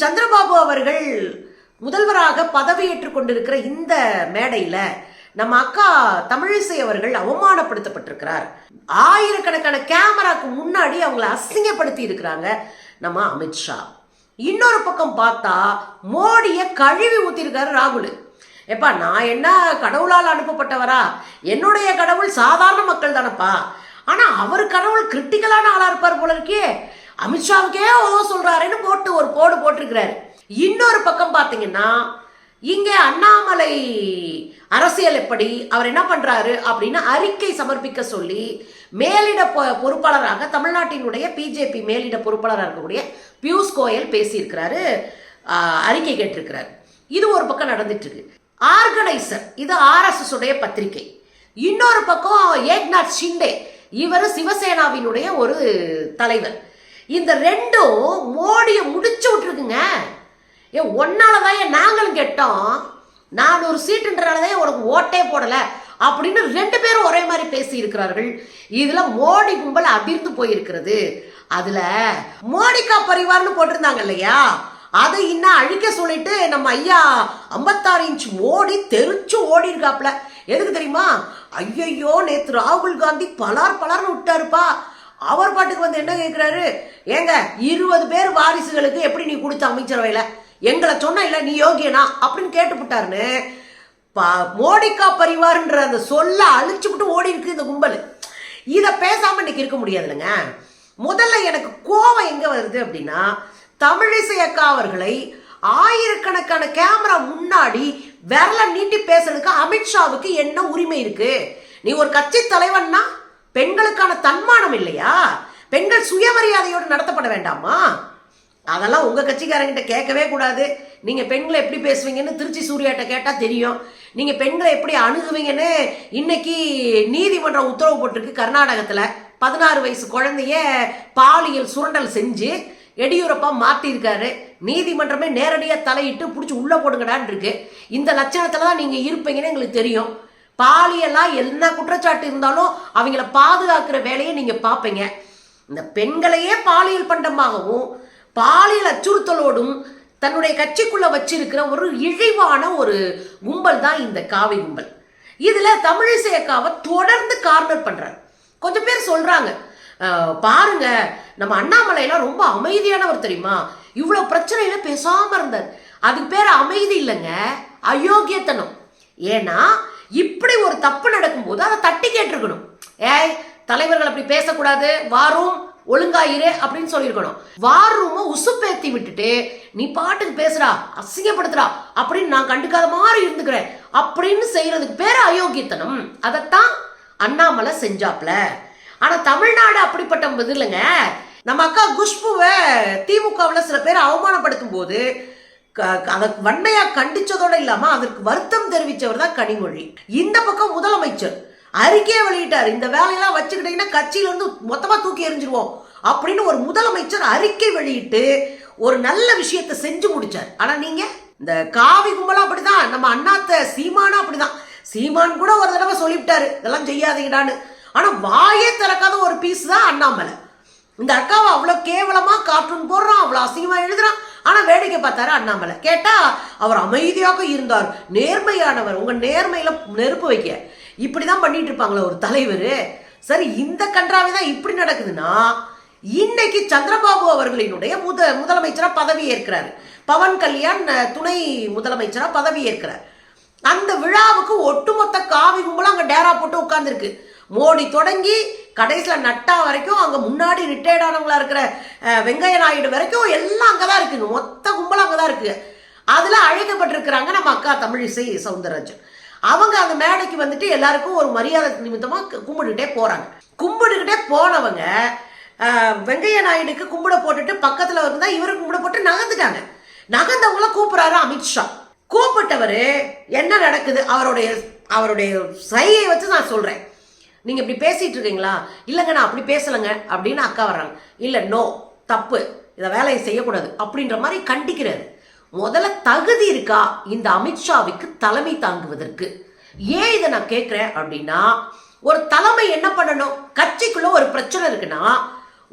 சந்திரபாபு அவர்கள் முதல்வராக பதவியேற்றுக் கொண்டிருக்கிற இந்த மேடையில நம்ம அக்கா தமிழிசை அவர்கள் அவமானப்படுத்தப்பட்டிருக்கிறார். ஆயிரக்கணக்கான கேமராக்கு முன்னாடி அவங்கள அசிங்கப்படுத்தி இருக்கிறாங்க நம்ம அமித்ஷா இன்னொரு பக்கம் பார்த்தா மோடிய கழுவி ஊத்திருக்காரு ராகுல். எப்பா நான் என்ன கடவுளால் அனுப்பப்பட்டவரா? என்னுடைய கடவுள் சாதாரண மக்கள் தானப்பா. ஆனா அவர் கடவுள் கிரிட்டிக்கலான ஆளா இருப்பார் போல இருக்கே. அமித்ஷாவுக்கே ஓ சொல்றாருன்னு போட்டு ஒரு போடு போட்டிருக்கிறாரு. இன்னொரு பக்கம் பார்த்தீங்கன்னா இங்கே அண்ணாமலை அரசியல் எப்படி அவர் என்ன பண்றாரு அப்படின்னு அறிக்கை சமர்ப்பிக்க சொல்லி மேலிட பொ- பொறுப்பாளராக தமிழ்நாட்டினுடைய பிஜேபி மேலிட பொறுப்பாளராக இருக்கக்கூடிய பியூஷ் கோயல் பேசியிருக்கிறாரு அறிக்கை கேட்டிருக்கிறாரு. இது ஒரு பக்கம் நடந்துட்டு இருக்கு ஆர்கனைசர் இது ஆர்எஸ்எஸ் உடைய பத்திரிகை. இன்னொரு பக்கம் ஏக்நாத் ஷிண்டே இவர் சிவசேனாவினுடைய ஒரு தலைவர். இந்த ரெண்டும் மோடியை முடிச்சு விட்டுருக்குங்க. ஏ ஒன்னாலதான் ஏன் நாங்களும் கேட்டோம். நானூறு ஒரு உனக்கு ஓட்டே போடல. அப்படின்னு ரெண்டு பேரும் ஒரே மாதிரி பேசி இருக்கிறார்கள். இதுல மோடி கும்பல் அதிர்ந்து போயிருக்கிறது. அதுல மோடிகா பரிவார்னு போட்டிருந்தாங்க இல்லையா? அதை இன்னும் அழிக்க சொல்லிட்டு நம்ம ஐயா ஐம்பத்தாறு இன்ச் ஓடி தெரிச்சு ஓடி இருக்காப்ல எதுக்கு தெரியுமா? ஐயையோ நேத்து ராகுல் காந்தி பலார் பலார்னு விட்டாருப்பா. அவர் பாட்டுக்கு வந்து என்ன கேட்குறாரு ஏங்க இருபது பேர் வாரிசுகளுக்கு எப்படி நீ கொடுத்த அமைச்சரவையில்? எங்களை சொன்ன இல்லை நீ யோகியனா? அப்படின்னு கேட்டுப்பிட்டாருன்னு பா மோடிக்கா பரிவார்ன்ற அந்த சொல்ல அழிச்சுவிட்டு ஓடி இருக்கு இந்த கும்பல். இதை பேசாம இன்னைக்கு இருக்க முடியாதுல்லங்க முதல்ல எனக்கு கோவம் எங்க வருது அப்படின்னா தமிழிசை அக்கா அவர்களை ஆயிரக்கணக்கான கேமரா முன்னாடி விரல நீட்டி பேசுறதுக்கு அமித்ஷாவுக்கு என்ன உரிமை இருக்கு? நீ ஒரு கட்சி தலைவன்னா பெண்களுக்கான தன்மானம் இல்லையா? பெண்கள் சுயமரியாதையோடு நடத்தப்பட வேண்டாமா? அதெல்லாம் உங்கள் கட்சிக்காரங்கிட்ட கேட்கவே கூடாது. நீங்கள் பெண்களை எப்படி பேசுவீங்கன்னு திருச்சி சூர்யாட்ட கேட்டால் தெரியும். நீங்கள் பெண்களை எப்படி அணுகுவீங்கன்னு இன்னைக்கு நீதிமன்றம் உத்தரவு போட்டிருக்கு கர்நாடகத்தில். பதினாறு வயசு குழந்தைய பாலியல் சுரண்டல் செஞ்சு எடியூரப்பா மாட்டியிருக்காரு நீதிமன்றமே நேரடியாக தலையிட்டு பிடிச்சி உள்ளே போடுங்கடான்னு இருக்கு. இந்த லட்சணத்தில் தான் நீங்கள் இருப்பீங்கன்னு எங்களுக்கு தெரியும். பாலியெல்லாம் என்ன குற்றச்சாட்டு இருந்தாலும் அவங்கள பாதுகாக்கிற வேலையை நீங்கள் பார்ப்பீங்க. இந்த பெண்களையே பாலியல் பண்டமாகவும் பாலியல் அச்சுறுத்தலோடும் தன்னுடைய கட்சிக்குள்ளே வச்சிருக்கிற ஒரு இழிவான ஒரு கும்பல் தான் இந்த காவி கும்பல். இதில் தமிழிசை அக்காவை தொடர்ந்து கார்னர் பண்ணுறாரு கொஞ்சம் பேர் சொல்கிறாங்க பாருங்க நம்ம அண்ணாமலையெல்லாம் ரொம்ப அமைதியானவர் தெரியுமா? இவ்வளோ பிரச்சனையில பேசாமல் இருந்தார். அதுக்கு பேர் அமைதி இல்லைங்க அயோக்கியத்தனம். ஏன்னா இப்படி ஒரு தப்பு நடக்கும்போது அதை தட்டி கேட்டிருக்கணும். ஏய் தலைவர்கள் அப்படி பேசக்கூடாது வாரும் ஒழுங்காயிரு அப்படின்னு சொல்லியிருக்கணும். வார் ரூமை உசுப்பேத்தி விட்டுட்டு நீ பாட்டுக்கு பேசுறா அசிங்கப்படுத்துறா அப்படின்னு நான் கண்டுக்காத மாதிரி இருந்துக்கிறேன். அப்படின்னு செய்யறதுக்கு பேர் அயோக்கியத்தனம். அதைத்தான் அண்ணாமலை செஞ்சாப்ல ஆனா தமிழ்நாடு அப்படிப்பட்ட இல்லைங்க நம்ம அக்கா குஷ்புவை திமுகவில் சில பேர் அவமானப்படுத்தும் போது அதை வன்மையா கண்டிச்சதோட இல்லாம அதற்கு வருத்தம் தெரிவிச்சவர் தான் கனிமொழி. இந்த பக்கம் முதலமைச்சர். அறிக்கையை வெளியிட்டார். இந்த வேலையெல்லாம் வச்சுக்கிட்டீங்கன்னா கட்சியில இருந்து மொத்தமா தூக்கி எறிஞ்சிருவோம் அப்படின்னு ஒரு முதலமைச்சர் அறிக்கை வெளியிட்டு ஒரு நல்ல விஷயத்தை செஞ்சு முடிச்சார். ஆனா நீங்க இந்த காவி கும்பலும் அப்படிதான். நம்ம அண்ணாத்த சீமானும் அப்படிதான். சீமான் கூட ஒரு தடவை சொல்லிவிட்டாரு. இதெல்லாம் செய்யாதீங்கடான்னு. ஆனா வாயே திறக்காத ஒரு பீஸ் தான் அண்ணாமலை. இந்த அக்காவை அவ்வளோ கேவலமா கார்ட்டூன் போடுறான். அவ்வளோ அசிங்கமா எழுதுறான். ஆனால் வேடிக்கை பார்த்தாரு அண்ணாமலை. கேட்டால் அவர் அமைதியாக இருந்தார். நேர்மையானவர். உங்கள் நேர்மையில் நெருப்பு வைக்க. இப்படிதான் பண்ணிட்டு இருப்பாங்களே ஒரு தலைவர். சரி இந்த கன்றாவை தான் இப்படி நடக்குதுன்னா இன்னைக்கு சந்திரபாபு அவர்களினுடைய முத முதலமைச்சராக பதவி ஏற்கிறாரு. பவன் கல்யாண் துணை முதலமைச்சராக பதவி ஏற்கிறார். அந்த விழாவுக்கு ஒட்டுமொத்த காவி கும்பலும் அங்கே டேரா போட்டு உட்கார்ந்துருக்கு. மோடி தொடங்கி கடைசியில் நட்டா வரைக்கும் அங்கே முன்னாடி ரிட்டையர்ட் ஆனவங்களா இருக்கிற வெங்கைய நாயுடு வரைக்கும் எல்லாம் அங்கே தான் இருக்குங்க மொத்த கும்பலாக அங்கே தான் இருக்கு. அதில் அழைக்கப்பட்டிருக்கிறாங்க நம்ம அக்கா தமிழிசை சவுந்தரராஜன். அவங்க அந்த மேடைக்கு வந்துட்டு எல்லாருக்கும் ஒரு மரியாதை நிமித்தமாக கும்பிட்டுக்கிட்டே போகிறாங்க கும்பிட்டுக்கிட்டே போனவங்க வெங்கைய நாயுடுக்கு கும்பிட போட்டுட்டு பக்கத்தில் இருந்தா இவரு கும்பிட போட்டு நகர்ந்துட்டாங்க. நகர்ந்தவங்கள கூப்பிட்றாரு அமித்ஷா கூப்பிட்டவர் என்ன நடக்குது? அவருடைய அவருடைய சையை வச்சு நான் சொல்கிறேன் நீங்க இப்படி பேசிட்டு இருக்கீங்களா? இல்லைங்க நான் அப்படி பேசலைங்க அப்படின்னு அக்கா வர்றாங்க. இல்லை நோ தப்பு. இதை வேலையை செய்யக்கூடாது அப்படின்ற மாதிரி கண்டிக்கிறது முதல்ல தகுதி இருக்கா? இந்த அமித்ஷாவுக்கு தலைமை தாங்குவதற்கு. ஏன் இதை நான் கேட்குறேன் அப்படின்னா ஒரு தலைமை என்ன பண்ணணும்? கட்சிக்குள்ள ஒரு பிரச்சனை இருக்குன்னா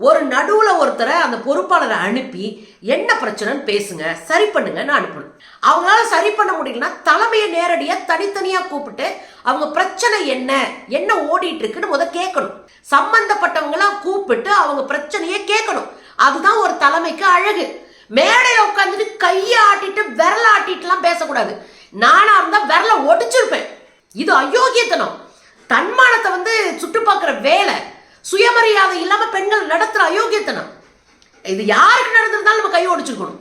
ஒரு நடுவில் ஒருத்தரை அந்த பொறுப்பாளரை அனுப்பி என்ன பிரச்சனைன்னு பேசுங்க சரி பண்ணுங்கன்னு அனுப்பணும். அவங்களால சரி பண்ண முடியலன்னா தலைமையை நேரடியாக தனித்தனியாக கூப்பிட்டு அவங்க பிரச்சனை என்ன? என்ன ஓடிட்டு இருக்குன்னு முத கேட்கணும். சம்பந்தப்பட்டவங்களாம் கூப்பிட்டு அவங்க பிரச்சனையை கேட்கணும். அதுதான் ஒரு தலைமைக்கு அழகு. மேடையில் உட்காந்துட்டு கையை ஆட்டிட்டு விரல ஆட்டிட்டுலாம் பேசக்கூடாது. நானாக இருந்தால் விரல ஒடிச்சிருப்பேன். இது அயோக்கியத்தனம். தன்மானத்தை வந்து சுட்டு பார்க்குற வேலை. சுயமரியாதை இல்லாமல் பெண்கள் நடத்துகிற அயோக்கியத்தனம். இது யாருக்கு நடந்திருந்தாலும் நம்ம கை ஒடிச்சுக்கணும்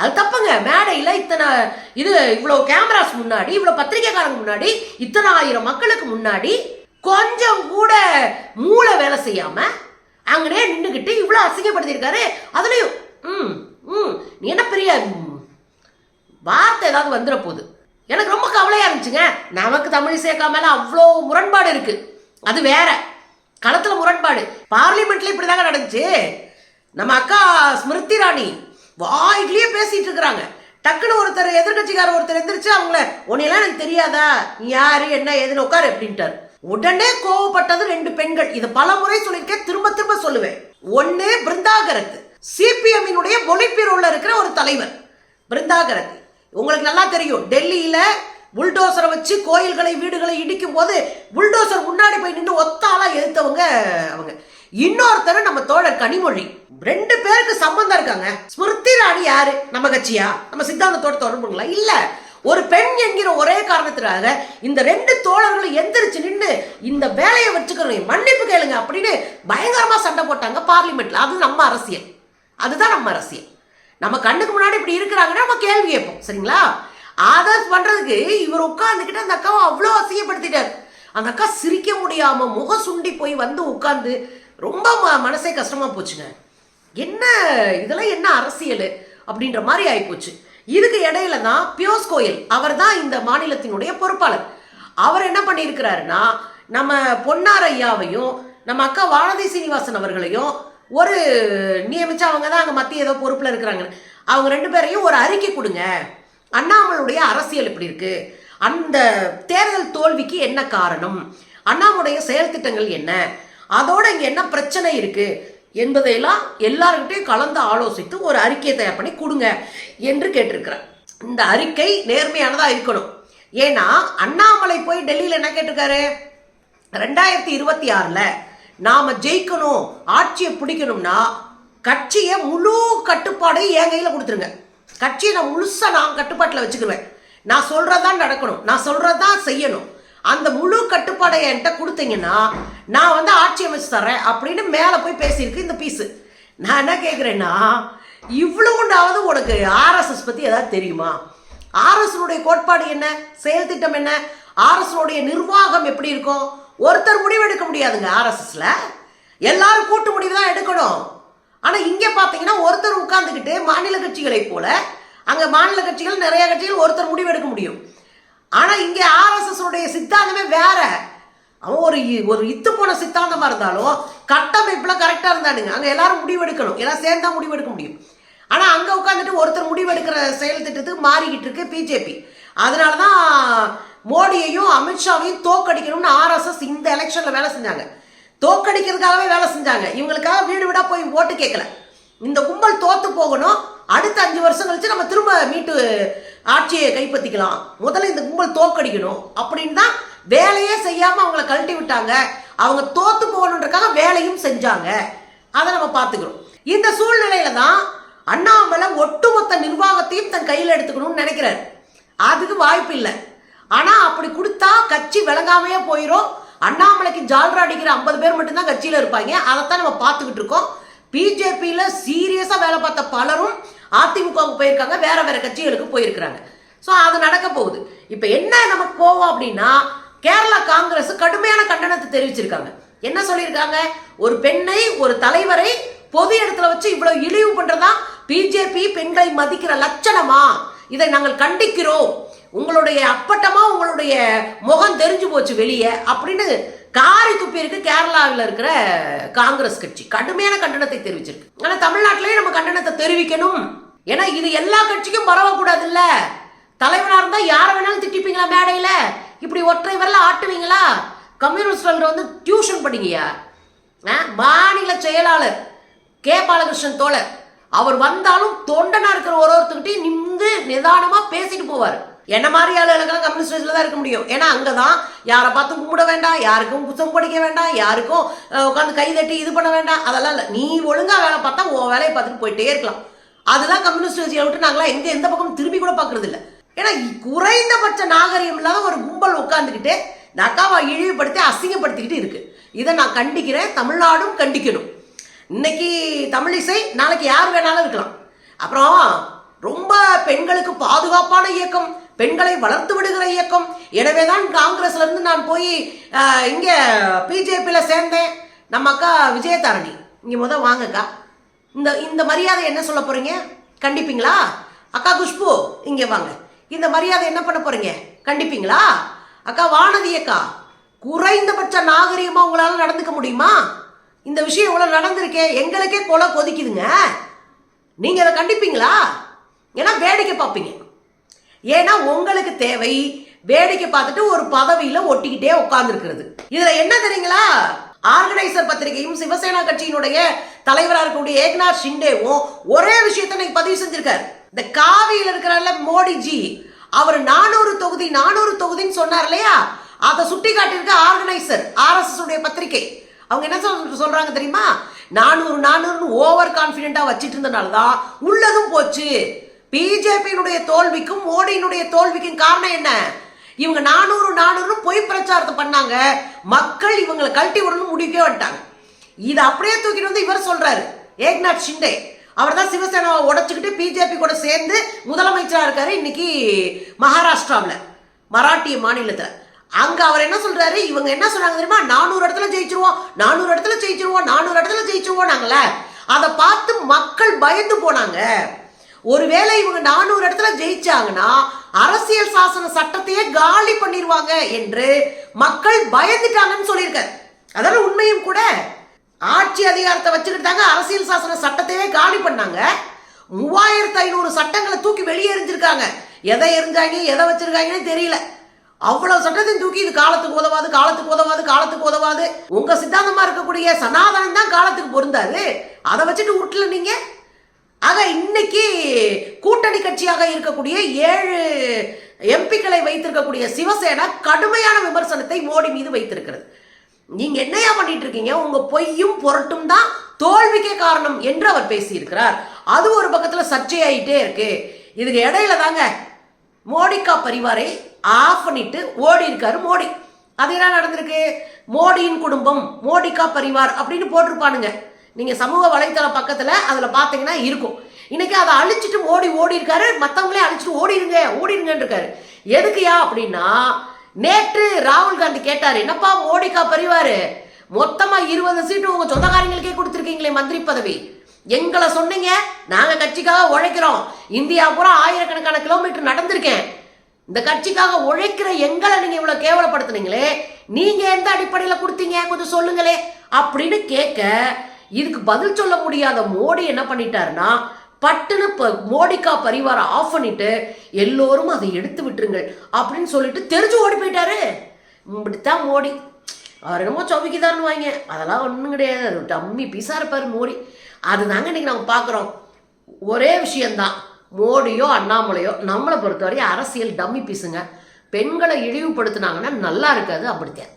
அது தப்புங்க. மேடையில் இத்தனை இது இவ்வளோ கேமராஸ் முன்னாடி இவ்வளோ பத்திரிக்கைக்காரங்க முன்னாடி இத்தனை ஆயிரம் மக்களுக்கு முன்னாடி கொஞ்சம் கூட மூளை வேலை செய்யாமல் அங்கனே நின்றுக்கிட்டு இவ்வளோ அசிங்கப்படுத்தியிருக்காரு. அதுலேயும் ம் ம் நீ என்ன பெரிய வார்த்தை ஏதாவது வந்துட போகுது எனக்கு ரொம்ப கவலையாக இருந்துச்சுங்க. நமக்கு தமிழிசை சேர்க்காமல் அவ்வளோ முரண்பாடு இருக்குது அது வேற. களத்துல முரண்பாடு. பார்லிமெண்ட்ல இப்படிதாங்க நடந்துச்சு. நம்ம அக்கா ஸ்மிருதி ராணி வாயிலேயே பேசிட்டு இருக்கிறாங்க. டக்குன்னு ஒருத்தர் எதிர்கட்சிக்காரர் ஒருத்தர் எந்திரிச்சு அவங்கள உன்னையெல்லாம் எனக்கு தெரியாதா? நீ யாரு? என்ன? ஏதுன்னு உட்காரு அப்படின்ட்டார். உடனே கோவப்பட்டது ரெண்டு பெண்கள். இது பல முறை சொல்லியிருக்கேன் திரும்ப திரும்ப சொல்லுவேன். ஒன்னு பிருந்தாகரத் சிபிஎம்மினுடைய பொலிப்பீரோல இருக்கிற ஒரு தலைவர். பிருந்தாகரத் உங்களுக்கு நல்லா தெரியும். டெல்லியில புல்டோசரை வச்சு கோயில்களை வீடுகளை இடிக்கும் போது புல்டோசர் முன்னாடி போய் நின்று ஒத்தாளா எதிர்த்தவங்க அவங்க. இன்னொருத்தர் நம்ம தோழர் கனிமொழி. ரெண்டு பேருக்கு சம்பந்தம் இருக்காங்க. ஸ்மிருதி ராணி யாரு? நம்ம கட்சியா? நம்ம சித்தாந்தத்தோட தொடர்புங்களா இல்ல. ஒரு பெண் என்கிற ஒரே காரணத்திற்காக இந்த ரெண்டு தோழர்களும் எந்திரிச்சு நின்று இந்த வேலையை வச்சுக்கிறோம் மன்னிப்பு கேளுங்க அப்படின்னு பயங்கரமா சண்டை போட்டாங்க பார்லிமெண்ட்ல. அது நம்ம அரசியல். அதுதான் நம்ம அரசியல். நம்ம கண்ணுக்கு முன்னாடி இப்படி இருக்கிறாங்கன்னா நம்ம கேள்வி கேட்போம். சரிங்களா? ஆதர்ஸ் பண்றதுக்கு இவர் உட்காந்துக்கிட்டு அந்த அக்காவை அவ்வளோ அசிங்கப்படுத்திட்டார். அந்த அக்கா சிரிக்க முடியாம முகம் சுண்டி போய் வந்து உட்காந்து ரொம்ப ம- மனசே கஷ்டமா போச்சுங்க. என்ன இதெல்லாம் என்ன அரசியல்? அப்படின்ற மாதிரி ஆயிப்போச்சு. இதுக்கு இடையில தான் பியோஸ் கோயல் அவர் தான் இந்த மாநிலத்தினுடைய பொறுப்பாளர். அவர் என்ன பண்ணியிருக்கிறாருன்னா நம்ம பொன்னார் ஐயாவையும் நம்ம அக்கா வானதி சீனிவாசன் அவர்களையும் ஒரு நியமிச்சு அவங்க தான் அங்கே மத்திய ஏதோ பொறுப்பில் இருக்கிறாங்க அவங்க ரெண்டு பேரையும் ஒரு அறிக்கை கொடுங்க. அண்ணாமலையுடைய அரசியல் எப்படி இருக்கு. அந்த தேர்தல் தோல்விக்கு என்ன காரணம்? அண்ணாமுடைய செயல்திட்டங்கள் என்ன? அதோட இங்க என்ன பிரச்சனை இருக்கு? என்பதையெல்லாம் எல்லார்கிட்டையும் கலந்து ஆலோசித்து ஒரு அறிக்கையை தயார் பண்ணி கொடுங்க என்று கேட்டிருக்கிறேன் இந்த அறிக்கை நேர்மையானதா இருக்கணும். ஏன்னா அண்ணாமலை போய் டெல்லியில் என்ன கேட்டிருக்காரு? ரெண்டாயிரத்தி இருபத்தி ஆறில் நாம் ஜெயிக்கணும் ஆட்சியை பிடிக்கணும்னா கட்சியை முழு கட்டுப்பாடையும் என் கையில் கொடுத்துருங்க. கட்சியை நான் முழுசாக நான் கட்டுப்பாட்டில் வச்சுக்குவேன் நான் சொல்கிறதான் நடக்கணும். நான் சொல்றதான் செய்யணும். அந்த முழு கட்டுப்பாடை என்கிட்ட கொடுத்தீங்கன்னா நான் வந்து ஆட்சி அமைச்சு தரேன் அப்படின்னு மேலே போய் பேசியிருக்கு இந்த பீஸு. நான் என்ன கேட்குறேன்னா இவ்வளவுண்டாவது உனக்கு ஆர்எஸ்எஸ் பற்றி ஏதாவது தெரியுமா? ஆர்எஸ்னுடைய கோட்பாடு என்ன? செயல் திட்டம் என்ன? ஆர்எஸ்னுடைய நிர்வாகம் எப்படி இருக்கும்? ஒருத்தர் முடிவெடுக்க முடியாதுங்க ஆர்எஸ்எஸில். எல்லாரும் கூட்டு முடிவு தான் எடுக்கணும். ஆனால் இங்கே பார்த்தீங்கன்னா ஒருத்தர் உட்காந்துக்கிட்டு மாநில கட்சிகளைப் போல அங்கே மாநில கட்சிகள் நிறைய கட்சிகள் ஒருத்தர் முடிவெடுக்க முடியும். ஆனால் இங்கே ஆர்எஸ்எஸ் உடைய சித்தாந்தமே வேற. அவன் ஒரு இ- ஒரு இத்து போன சித்தாந்தமாக இருந்தாலும் கட்டமைப்பில் கரெக்டாக இருந்தானுங்க. அங்கே எல்லாரும் முடிவெடுக்கணும் எல்லாம் சேர்ந்தா முடிவெடுக்க முடியும். ஆனால் அங்கே உட்காந்துட்டு ஒருத்தர் முடிவெடுக்கிற செயல் திட்டத்துக்கு மாறிக்கிட்டு இருக்கு பிஜேபி. அதனாலதான் மோடியையும் அமித்ஷாவையும் தோக்கடிக்கணும்னு ஆர்எஸ்எஸ் இந்த எலெக்ஷனில் வேலை செஞ்சாங்க. தோக்கடிக்கிறதுக்காகவே வேலை செஞ்சாங்க. இவங்களுக்காக வீடு விட போய் ஓட்டு கேட்கல இந்த கும்பல் தோத்து போகணும். அடுத்த அஞ்சு வருஷம் கழிச்சு நம்ம திரும்ப மீட்டு ஆட்சியை கைப்பற்றிக்கலாம். முதல்ல இந்த கும்பல் தோக்கடிக்கணும் அப்படின்னு தான் வேலையே செய்யாமல் அவங்கள கழட்டி விட்டாங்க. அவங்க தோத்து போகணுன்றக்காக வேலையும் செஞ்சாங்க. அதை நம்ம பார்த்துக்கிறோம். இந்த சூழ்நிலையில தான் அண்ணாமலை ஒட்டுமொத்த நிர்வாகத்தையும் தன் கையில் எடுத்துக்கணும்னு நினைக்கிறார். அதுக்கு வாய்ப்பு இல்லை. ஆனால் அப்படி கொடுத்தா கட்சி விளங்காமையே போயிடும் அண்ணாமலைக்கு ஜால்ரா அடிக்கிற ஐம்பது பேர் மட்டும்தான் கட்சியில் இருப்பாங்க. அதைத்தான் நம்ம பார்த்துக்கிட்டு இருக்கோம். பிஜேபியில் சீரியஸாக வேலை பார்த்த பலரும் அதிமுகவுக்கு போயிருக்காங்க. வேற வேற கட்சிகளுக்கு போயிருக்கிறாங்க. ஸோ அது நடக்க போகுது. இப்போ என்ன நமக்கு போவோம் அப்படின்னா கேரளா காங்கிரஸ் கடுமையான கண்டனத்தை தெரிவிச்சிருக்காங்க. என்ன சொல்லியிருக்காங்க? ஒரு பெண்ணை ஒரு தலைவரை பொது இடத்துல வச்சு இவ்வளவு இழிவு பண்றதா? பிஜேபி பெண்களை மதிக்கிற லட்சணமா? இதை நாங்கள் கண்டிக்கிறோம். உங்களுடைய அப்பட்டமா உங்களுடைய முகம் தெரிஞ்சு போச்சு வெளியே அப்படின்னு காரி துப்பியிருக்கு கேரளாவில் இருக்கிற காங்கிரஸ் கட்சி. கடுமையான கண்டனத்தை தெரிவிச்சிருக்கு. ஆனால் தமிழ்நாட்டிலேயே நம்ம கண்டனத்தை தெரிவிக்கணும். ஏன்னா இது எல்லா கட்சிக்கும் பரவக்கூடாது இல்ல இருந்தால் இருந்தா யாரை வேணாலும் திட்டிப்பீங்களா மேடையில்? இப்படி ஒற்றை வரல ஆட்டுவீங்களா? கம்யூனிஸ்ட் வந்து டியூஷன் படிங்கயா ஆ, மாநில செயலாளர் கே. பாலகிருஷ்ணன் தோழர். அவர் வந்தாலும் தொண்டனா இருக்கிற ஒரு ஒருத்தர்கிட்டையும் நின்று நிதானமா பேசிட்டு போவார். என்ன மாதிரி ஆளுகளுக்கெல்லாம் கம்யூனிஸ்ட் தான் இருக்க முடியும்? ஏன்னா அங்கதான் யாரை பார்த்து கும்பிட வேண்டாம் யாருக்கும் புத்தகம் படிக்க வேண்டாம் யாருக்கும் உட்காந்து கை தட்டி இது பண்ண வேண்டாம். அதெல்லாம் இல்லை. நீ ஒழுங்காக வேலை பார்த்தா உன் வேலையை பார்த்துட்டு போயிட்டே இருக்கலாம். அதுதான் கம்யூனிஸ்ட் கட்சியை விட்டு நாங்களாம் எங்கே எந்த பக்கம் திரும்பி கூட பார்க்கறது இல்லை. ஏன்னா குறைந்தபட்ச நாகரிகம் இல்லாத ஒரு கும்பல் உட்காந்துக்கிட்டு இந்த அக்காவை இழிவுபடுத்தி அசிங்கப்படுத்திக்கிட்டு இருக்கு. இதை நான் கண்டிக்கிறேன் தமிழ்நாடும் கண்டிக்கணும். இன்னைக்கு தமிழிசை நாளைக்கு யார் வேணாலும் இருக்கலாம். அப்புறம் ரொம்ப பெண்களுக்கு பாதுகாப்பான இயக்கம் பெண்களை வளர்த்து விடுகிற இயக்கம். எனவே தான் காங்கிரஸ்ல இருந்து நான் போய் இங்கே இங்க பிஜேபியில சேர்ந்தேன். நம்ம அக்கா விஜயதாரணி. இங்க முத வாங்கக்கா இந்த இந்த மரியாதை என்ன சொல்ல போறீங்க? கண்டிப்பீங்களா? அக்கா குஷ்பு இங்க வாங்க. இந்த மரியாதை என்ன பண்ண போறீங்க? கண்டிப்பீங்களா? அக்கா வானதி அக்கா குறைந்தபட்ச நாகரிகமா உங்களால நடந்துக்க முடியுமா? இந்த விஷயம் இவ்வளவு நடந்திருக்கே எங்களுக்கே கொலை கொதிக்குதுங்க. நீங்க அதை கண்டிப்பீங்களா? ஏன்னா வேடிக்கை பார்ப்பீங்க. ஏன்னா உங்களுக்கு தேவை. வேடிக்கை பார்த்துட்டு ஒரு பதவியில ஒட்டிக்கிட்டே உட்கார்ந்துருக்கிறது. இதுல என்ன தெரியுங்களா? ஆர்கனைசர் பத்திரிகையும் சிவசேனா கட்சியினுடைய தலைவராக இருக்கக்கூடிய ஏக்நாத் ஷிண்டேவும் ஒரே விஷயத்தை இன்னைக்கு பதிவு செஞ்சிருக்காரு. இந்த காவியில் இருக்கிறார்ல மோடிஜி. அவர் நானூறு தொகுதி நானூறு தொகுதின்னு சொன்னார் இல்லையா? அதை சுட்டி காட்டியிருக்க ஆர்கனைசர் ஆர்எஸ்எஸ் உடைய பத்திரிகை. அவங்க என்ன சொல் சொல்றாங்க தெரியுமா? நானூறு நானூறுன்னு ஓவர் கான்பிடென்ட்டா வச்சுட்டு இருந்தனால தான் உள்ளதும் போச்சு. பிஜேபியினுடைய தோல்விக்கும் மோடியினுடைய தோல்விக்கும் காரணம் என்ன? இவங்க நானூறு நானூறு பொய் பிரச்சாரத்தை பண்ணாங்க. மக்கள் இவங்களை கழட்டி விடணும் முடிக்கவே வந்துட்டாங்க. இது அப்படியே தூக்கிட்டு வந்து இவர் சொல்றாரு. ஏக்நாத் ஷிண்டே. அவர் தான் சிவசேனாவை உடைச்சுக்கிட்டு பிஜேபி கூட சேர்ந்து முதலமைச்சராக இருக்காரு இன்னைக்கு மகாராஷ்டிராவில் மராட்டிய மாநிலத்தில். அங்க அவர் என்ன சொல்றாரு? இவங்க என்ன சொன்னாங்க தெரியுமா? நானூறு இடத்துல ஜெயிச்சிருவோம் நானூறு இடத்துல ஜெயிச்சிருவோம் நானூறு இடத்துல ஜெயிச்சிருவோம் நாங்களே அதை பார்த்து மக்கள் பயந்து போனாங்க. ஒருவேளை இவங்க நானூறு இடத்துல ஜெயிச்சாங்கன்னா அரசியல் சாசன சட்டத்தையே காலி பண்ணிடுவாங்க என்று மக்கள் பயந்துட்டாங்கன்னு சொல்லியிருக்காரு. அதான உண்மையும் கூட? ஆட்சி அதிகாரத்தை வச்சுக்கிட்டாங்க அரசியல் சாசன சட்டத்தையே காலி பண்ணாங்க. மூவாயிரத்து ஐநூறு சட்டங்களை தூக்கி வெளியே எரிஞ்சிருக்காங்க எதை எரிஞ்சாங்க எதை வச்சிருக்காங்கன்னு தெரியல. அவ்வளவு சட்டத்தையும் தூக்கி இது காலத்துக்கு உதவாது காலத்துக்கு உதவாது காலத்துக்கு உதவாது. உங்க சித்தாந்தமா இருக்கக்கூடிய சனாதனம் தான் காலத்துக்கு பொருந்தாது அதை வச்சுட்டு உருட்டல நீங்க? ஆக இன்னைக்கு கூட்டணி கட்சியாக இருக்கக்கூடிய ஏழு எம்பிக்களை வைத்திருக்கக்கூடிய சிவசேனா கடுமையான விமர்சனத்தை மோடி மீது வைத்திருக்கிறது. நீங்க என்னையா பண்ணிட்டு இருக்கீங்க? உங்க பொய்யும் பொருட்டும் தான் தோல்விக்கே காரணம் என்று அவர் பேசியிருக்கிறார். அது ஒரு பக்கத்துல சர்ச்சையாயிட்டே இருக்கு. இதுக்கு இடையில தாங்க மோடிக்கா பரிவாரை ஆஃப் பண்ணிட்டு ஓடி இருக்காரு மோடி. அது என்ன நடந்திருக்கு? மோடியின் குடும்பம் மோடிக்கா பரிவார் அப்படின்னு போட்டிருப்பானுங்க. நீங்கள் சமூக வலைத்தள பக்கத்தில் அதில் பார்த்தீங்கன்னா இருக்கும். இன்னைக்கு அதை அழிச்சிட்டு ஓடி ஓடி இருக்காரு மற்றவங்களே அழிச்சிட்டு ஓடிடுங்க ஓடிடுங்கன்னு இருக்காரு எதுக்குயா அப்படின்னா நேற்று ராகுல் காந்தி கேட்டார் என்னப்பா மோடிக்கா பரிவாரு? மொத்தமாக இருபது சீட்டு உங்கள் சொந்தக்காரங்களுக்கே கொடுத்துருக்கீங்களே மந்திரி பதவி. எங்களை சொன்னீங்க நாங்கள் கட்சிக்காக உழைக்கிறோம். இந்தியா பூரா ஆயிரக்கணக்கான கிலோமீட்டர் நடந்திருக்கேன். இந்த கட்சிக்காக உழைக்கிற எங்களை நீங்கள் இவ்வளோ கேவலப்படுத்துனீங்களே நீங்கள் எந்த அடிப்படையில் கொடுத்தீங்க? கொஞ்சம் சொல்லுங்களே அப்படின்னு கேட்க இதுக்கு பதில் சொல்ல முடியாத மோடி என்ன பண்ணிட்டாருன்னா பட்டுன்னு இப்போ மோடிக்கா பரிவாரை ஆஃப் பண்ணிட்டு எல்லோரும் அதை எடுத்து விட்டுருங்கள் அப்படின்னு சொல்லிட்டு தெரிஞ்சு ஓடி போயிட்டாரு. இப்படித்தான் மோடி. அவர் என்னமோ சவுக்கிதான்னு வாங்க. அதெல்லாம் ஒன்றும் கிடையாது. அது டம்மி பீஸா இருப்பார் மோடி. அதுதாங்க இன்னைக்கு நாங்கள் பார்க்குறோம் ஒரே விஷயந்தான் மோடியோ அண்ணாமலையோ நம்மளை பொறுத்தவரை அரசியல் டம்மி பீஸுங்க. பெண்களை இழிவுபடுத்தினாங்கன்னா நல்லா இருக்காது அப்படித்தான்.